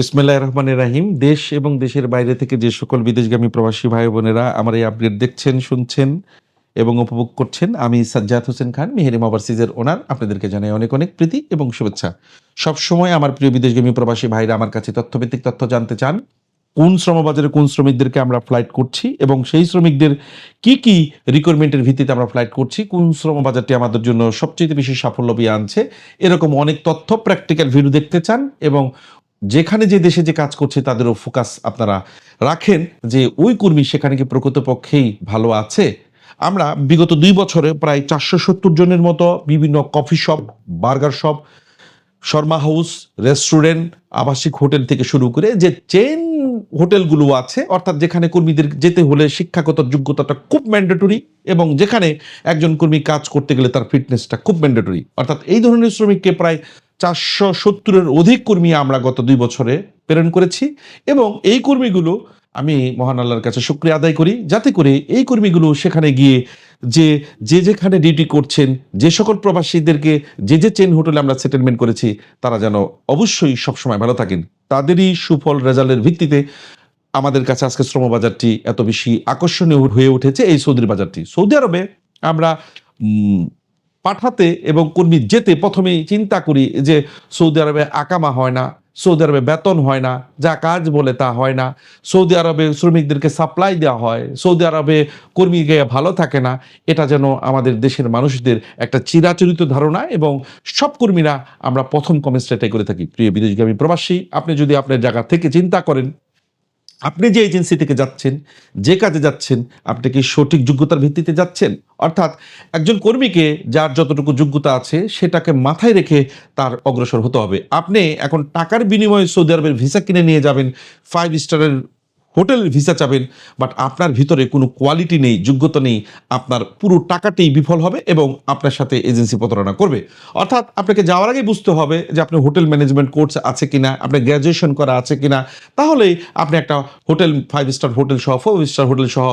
বিসমিল্লাহ রহমানের রাহিম। দেশ এবং দেশের বাইরে থেকে যে সকল বিদেশগামী প্রবাসী ভাই বোনেরা আমার এই আপডেট দেখছেন, শুনছেন এবং উপভোগ করছেন, আমি সাজ্জাদ হোসেন খান, মেহেরিম ওভারসিজের ওনার। আপনাদেরকে জানাই অনেক অনেক প্রীতি এবং শুভেচ্ছা। সবসময় আমার প্রিয় বিদেশগামী প্রবাসী ভাইরা আমার কাছে তথ্যভিত্তিক তথ্য জানতে চান, কোন শ্রমবাজারে কোন শ্রমিকদেরকে আমরা ফ্লাইট করছি এবং সেই শ্রমিকদের কি কি রিকোয়ারমেন্টের ভিত্তিতে আমরা ফ্লাইট করছি, কোন শ্রমবাজারটি আমাদের জন্য সবচেয়ে বেশি সাফল্য বয়ে আনছে, এরকম অনেক তথ্য প্র্যাকটিক্যাল ভিডিও দেখতে চান এবং যেখানে যে দেশে যে কাজ করছে তাদেরও ফোকাস আপনারা রাখেন যে ওই কর্মী সেখানে কি প্রকৃতপক্ষেই ভালো আছে? আমরা বিগত দুই বছরে প্রায় চারশো সত্তর জনের মতো বিভিন্ন coffee shop burger shop shawarma house restaurant আবাসিক হোটেল থেকে শুরু করে যে চেন হোটেলগুলো আছে, অর্থাৎ যেখানে কর্মীদের যেতে হলে শিক্ষাগত যোগ্যতাটা খুব ম্যান্ডেটরি এবং যেখানে একজন কর্মী কাজ করতে গেলে তার ফিটনেসটা খুব ম্যান্ডেটরি অর্থাৎ এই ধরনের শ্রমিককে প্রায় চারশো সত্তরের অধিক কর্মী আমরা গত দুই বছরে প্রেরণ করেছি এবং এই কর্মীগুলো আমি মহান আল্লাহর কাছে শুক্রিয়া আদায় করি। যাতে করে এই কর্মীগুলো সেখানে গিয়ে যে যে যেখানে ডিউটি করছেন, যে সকল প্রবাসীদেরকে যে যে চেন হোটেলে আমরা সেটেলমেন্ট করেছি, তারা যেন অবশ্যই সবসময় ভালো থাকেন। তাদেরই সুফল রেজাল্টের ভিত্তিতে আমাদের কাছে আজকে শ্রমবাজারটি এত বেশি আকর্ষণীয় হয়ে উঠেছে এই সৌদির বাজারটি। সৌদি আরবে আমরা পাঠাতে এবং কর্মী যেতে প্রথমেই চিন্তা করি যে সৌদি আরবে আকামা হয় না, সৌদি আরবে বেতন হয় না, যা কাজ বলে তা হয় না, সৌদি আরবে শ্রমিকদেরকে সাপ্লাই দেওয়া হয়, সৌদি আরবে কর্মীকে ভালো থাকে না, এটা যেন আমাদের দেশের মানুষদের একটা চিরাচরিত ধারণা এবং সব কর্মীরা আমরা প্রথম কমেন্টস এটাই করে থাকি। প্রিয় বিদেশগামী প্রবাসী, আপনি যদি আপনার জায়গা থেকে চিন্তা করেন আপনি যে এজেন্সি থেকে যাচ্ছেন, যে কাজে যাচ্ছেন, আপনি কি সঠিক যোগ্যতার ভিত্তিতে যাচ্ছেন? অর্থাৎ একজন কর্মীকে যার যতটুকু যোগ্যতা আছে, সেটাকে মাথায় রেখে তার অগ্রসর হতে হবে। আপনি এখন টাকার বিনিময়ে সৌদি আরবের ভিসা কিনে নিয়ে যাবেন ফাইভ স্টারের হোটেল ভিসা চাবেন বাট আপনার ভিতরে কোনো কোয়ালিটি নেই, যোগ্যতা নেই, আপনার পুরো টাকাটি বিফল হবে এবং আপনার সাথে এজেন্সি প্রতারণা করবে। অর্থাৎ আপনাকে যাওয়ার আগে বুঝতে হবে যে আপনি হোটেল ম্যানেজমেন্ট কোর্স আছে কিনা আপনার গ্র্যাজুয়েশন করা আছে কিনা। তাহলেই আপনি একটা হোটেল ফাইভ স্টার হোটেল সহ ফোর স্টার হোটেল সহ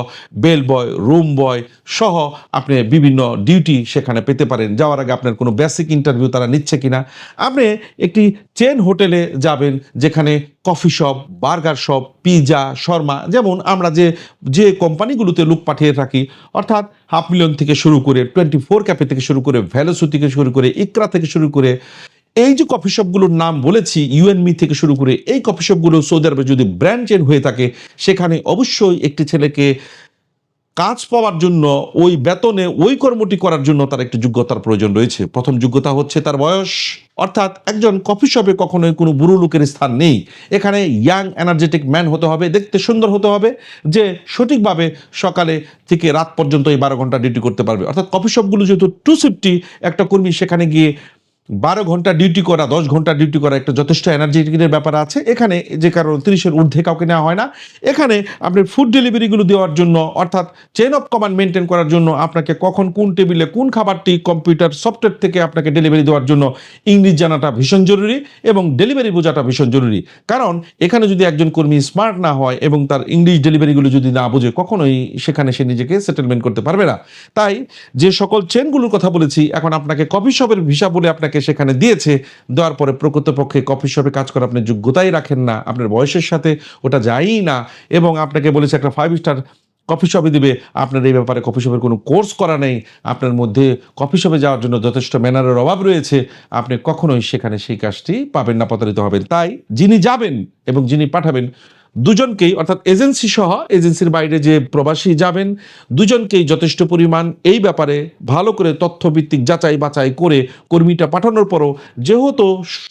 বেল বয় রুম বয় সহ আপনি বিভিন্ন ডিউটি সেখানে পেতে পারেন। যাওয়ার আগে আপনার কোনো বেসিক ইন্টারভিউ তারা নিচ্ছে কিনা। আপনি একটি চেন হোটেলে যাবেন, যেখানে coffee shop burger shop pizza shawarma, যেমন আমরা যে যে কোম্পানিগুলোতে লোক পাঠিয়ে থাকি, অর্থাৎ হাফ মিলিয়ন থেকে শুরু করে টোয়েন্টি ফোর ক্যাফে থেকে শুরু করে ভ্যালোসু থেকে শুরু করে ইকরা থেকে শুরু করে, এই যে কফি শপগুলোর নাম বলেছি, ইউএনমি থেকে শুরু করে এই কফি শপগুলো সৌদি আরবে যদি ব্র্যান্ড চেন হয়ে থাকে, সেখানে অবশ্যই একটি ছেলেকে কাজ পাওয়ার জন্য, ওই বেতনে ওই কর্মটি করার জন্য তার একটি যোগ্যতার প্রয়োজন রয়েছে। প্রথম যোগ্যতা হচ্ছে তার বয়স। অর্থাৎ একজন কফি শপে কখনোই কোনো বুড়ো লোকের স্থান নেই। এখানে ইয়াং, এনার্জেটিক ম্যান হতে হবে, দেখতে সুন্দর হতে হবে, যে সঠিকভাবে সকালে থেকে রাত পর্যন্ত এই বারো ঘণ্টা ডিউটি করতে পারবে। অর্থাৎ কফি শপগুলো যেহেতু টু শিফটি একটা কর্মী সেখানে গিয়ে বারো ঘণ্টা ডিউটি করা, দশ ঘণ্টা ডিউটি করা একটা যথেষ্ট এনার্জেটিকের ব্যাপার আছে। এখানে যে কারণ তিরিশের ঊর্ধ্বে কাউকে নেওয়া হয় না। এখানে আপনি ফুড ডেলিভারিগুলো দেওয়ার জন্য, অর্থাৎ চেন অফ কমান্ড মেনটেন করার জন্য আপনাকে কখন কোন টেবিলে কোন খাবারটি কম্পিউটার সফটওয়্যার থেকে আপনাকে ডেলিভারি দেওয়ার জন্য ইংলিশ জানাটা ভীষণ জরুরি এবং ডেলিভারি বোঝাটা ভীষণ জরুরি। কারণ এখানে যদি একজন কর্মী স্মার্ট না হয় এবং তার ইংলিশ ডেলিভারিগুলো যদি না বোঝে, কখনোই সেখানে সে নিজেকে সেটেলমেন্ট করতে পারবে না। তাই যে সকল চেনগুলোর কথা বলেছি, এখন আপনাকে কফি শপের ভিসা বলে আপনাকে সেখানে দিয়েছে, দেওয়ার পরে প্রকৃতপক্ষে কফি শপে কাজ করার আপনি যোগ্যতাই রাখেন না, আপনার বয়সের সাথে ওটা যায়ই না এবং আপনাকে বলেছে একটা ফাইভ স্টার কফি শপে দিবে, আপনার এই ব্যাপারে কফি শপের কোনো কোর্স করা নেই, আপনার মধ্যে কফি শপে যাওয়ার জন্য যথেষ্ট ম্যানারের অভাব রয়েছে, আপনি কখনোই সেখানে সেই কাজটি পাবেন না, প্রতারিত হবেন। তাই যিনি যাবেন এবং যিনি পাঠাবেন দুজনকেই, অর্থাৎ এজেন্সি সহ এজেন্সির বাইরে যে প্রবাসী যাবেন, দুজনকেই যথেষ্ট পরিমাণ এই ব্যাপারে ভালো করে তথ্যভিত্তিক যাচাই বাছাই করে কর্মীটা পাঠানোর পরও, যেহেতু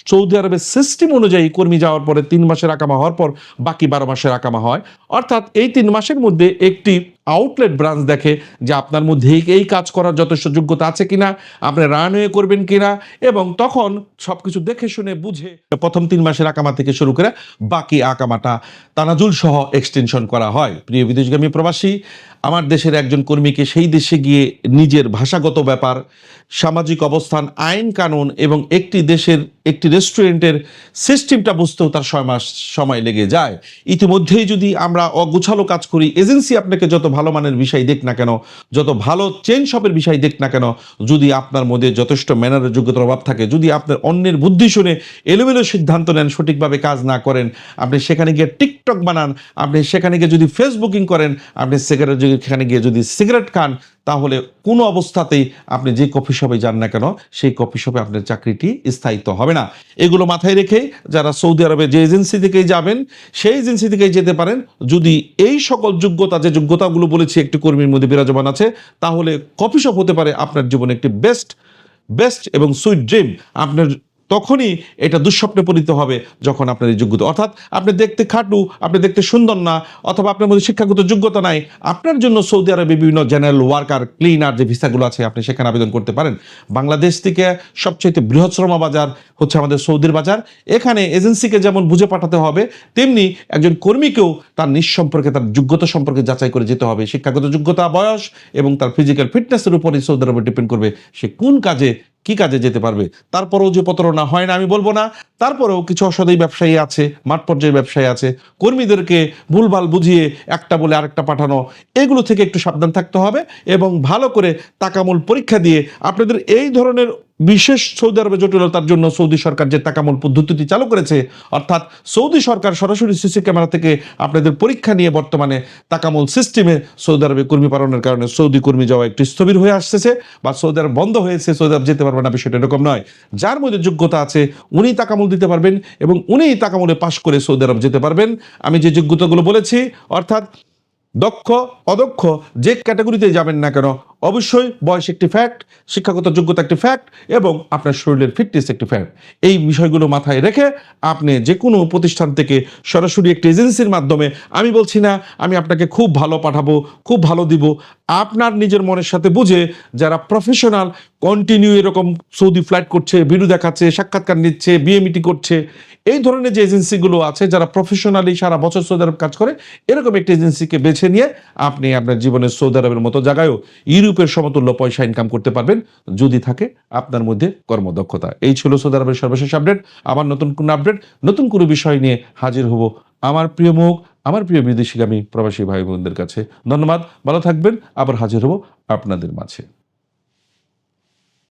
সৌদি আরবের সিস্টেম অনুযায়ী কর্মী যাওয়ার পরে তিন মাসের আকামা হওয়ার পর বাকি বারো মাসের আকামা হয়, অর্থাৎ এই তিন মাসের মধ্যে একটি আউটলেট ব্রাঞ্চ দেখে যে আপনার মধ্যে এই- কাজ করার যথেষ্ট যোগ্যতা আছে কিনা, আপনি রানওয়ে করবেন কিনা, এবং তখন সবকিছু দেখে শুনে বুঝে প্রথম তিন মাসের আকামা থেকে শুরু করে বাকি আকামাটা তানাজুল সহ এক্সটেনশন করা হয়। প্রিয় বিদেশগামী প্রবাসী আমার দেশের একজন কর্মীকে সেই দেশে গিয়ে নিজের ভাষাগত ব্যাপার, সামাজিক অবস্থান, আইন কানুন এবং একটি দেশের একটি রেস্টুরেন্টের সিস্টেমটা বুঝতেও তার ছয় মাস সময় লেগে যায়। ইতিমধ্যেই যদি আমরা অগুছালো কাজ করি, এজেন্সি আপনাকে যত ভালো মানের বিষয় দেখ না কেন, যত ভালো চেন শপের বিষয় দেখ না কেন, যদি আপনার মধ্যে যথেষ্ট ম্যানারের যোগ্যতার অভাব থাকে, যদি আপনার অন্যের বুদ্ধি শুনে এলোমেলো সিদ্ধান্ত নেন, সঠিকভাবে কাজ না করেন, আপনি সেখানে গিয়ে টিকটক বানান, আপনি সেখানে গিয়ে যদি ফেসবুকিং করেন, আপনি সিগারেট সেখানে গিয়ে যদি সিগারেট খান, তাহলে কোনো অবস্থাতেই আপনি যে কফি শপে যান না কেন, সেই কফি শপে আপনার চাকরিটি স্থায়িত্ব হবে না। এগুলো মাথায় রেখে যারা সৌদি আরবে যে এজেন্সি থেকেই যাবেন, সেই এজেন্সি থেকেই যেতে পারেন। যদি এই সকল যোগ্যতা, যে যোগ্যতাগুলো বলেছি, একটি কর্মীর মধ্যে বিরাজমান আছে, তাহলে কফি শপ হতে পারে আপনার জীবনে একটি বেস্ট বেস্ট এবং সুইট ড্রিম আপনার তখনই এটা দুঃস্বপ্নে পরিণত হবে যখন আপনার এই যোগ্যতা। অর্থাৎ আপনি দেখতে খাটু, আপনি দেখতে সুন্দর না, অথবা আপনার মধ্যে শিক্ষাগত যোগ্যতা নাই, আপনার জন্য সৌদি আরবে বিভিন্ন জেনারেল ওয়ার্কার ক্লিনার যে ভিসাগুলো আছে, আপনি সেখানে আবেদন করতে পারেন। বাংলাদেশ থেকে সবচেয়ে বৃহৎ শ্রম বাজার হচ্ছে আমাদের সৌদির বাজার। এখানে এজেন্সিকে যেমন বুঝে পাঠাতে হবে, তেমনি একজন কর্মীকেও তার নিঃসম্পর্কে তার যোগ্যতা সম্পর্কে যাচাই করে যেতে হবে। শিক্ষাগত যোগ্যতা, বয়স এবং তার ফিজিক্যাল ফিটনেসের উপরই সৌদি আরবে ডিপেন্ড করবে, সে কোন কাজে কি কাজে যেতে পারবে? তারপরেও যে প্রতারণা হয় না, আমি বলব না। তারপরেও কিছু অসাধুই ব্যবসায়ী আছে, মাঠ পর্যায়ের ব্যবসায়ী আছে। কর্মীদেরকে ভুলভাল বুঝিয়ে একটা বলে আরেকটা পাঠানো, এগুলো থেকে একটু সাবধান থাকতে হবে এবং ভালো করে তাকামূল পরীক্ষা দিয়ে আপনাদের এই ধরনের বিশেষ সৌদি আরবে জটিলতার জন্য সৌদি সরকার যে তাকামূল পদ্ধতিটি চালু করেছে, অর্থাৎ সৌদি সরকার সরাসরি সিসি ক্যামেরা থেকে আপনাদের পরীক্ষা নিয়ে বর্তমানে তাকামূল সিস্টেমে সৌদি আরবে কর্মী পালনের কারণে সৌদি কর্মী যাওয়া একটি স্থবির হয়ে আসতেছে বা সৌদি আরব বন্ধ হয়েছে, সৌদি আরব যেতে পারবে না, বিষয়টা এরকম নয়। যার মধ্যে যোগ্যতা আছে উনি তাকামূল দিতে পারবেন এবং উনিই তাকামূলে পাশ করে সৌদি আরব যেতে পারবেন। আমি যে যোগ্যতাগুলো বলেছি, অর্থাৎ দক্ষ, অদক্ষ যে ক্যাটাগরিতে যাবেন না কেন অবশ্যই বয়স একটি ফ্যাক্ট শিক্ষাগত যোগ্যতা একটি ফ্যাক্ট এবং আপনার শরীরের ফিটনেস একটি ফ্যাক্ট এই বিষয়গুলো মাথায় রেখে আপনি যে কোনো প্রতিষ্ঠান থেকে সরাসরি একটি এজেন্সির মাধ্যমে, আমি বলছি না, আমি আপনাকে খুব ভালো পাঠাবো, খুব ভালো দিব। আপনার নিজের মনের সাথে বুঝে যারা প্রফেশনাল কন্টিনিউ এরকম সৌদি ফ্লাইট করছে, ভিডিও দেখাচ্ছে, সাক্ষাৎকার নিচ্ছে, বিয়ে মিটি করছে, এই ধরনের যে এজেন্সিগুলো আছে, যারা প্রফেশনালি সারা বছর সৌদি আরব কাজ করে, এরকম একটি এজেন্সিকে বেছে নিয়ে আপনি আপনার জীবনের সৌদি আরবের মতো জায়গায়ও। ইউরোপের সমতুল্য পয়সা ইনকাম করতে পারবেন। যদি থাকে, আপনার মধ্যে কর্মদক্ষতা। এই ছিল সৌদি আরবের সর্বশেষ আপডেট আমার নতুন কোনো আপডেট নতুন কোনো বিষয় নিয়ে হাজির হব আমার প্রিয় মুখ, আমার প্রিয় বিদেশিগামী প্রবাসী ভাই বোনদের কাছে। ধন্যবাদ, ভালো থাকবেন, আবার হাজির হব আপনাদের মাঝে।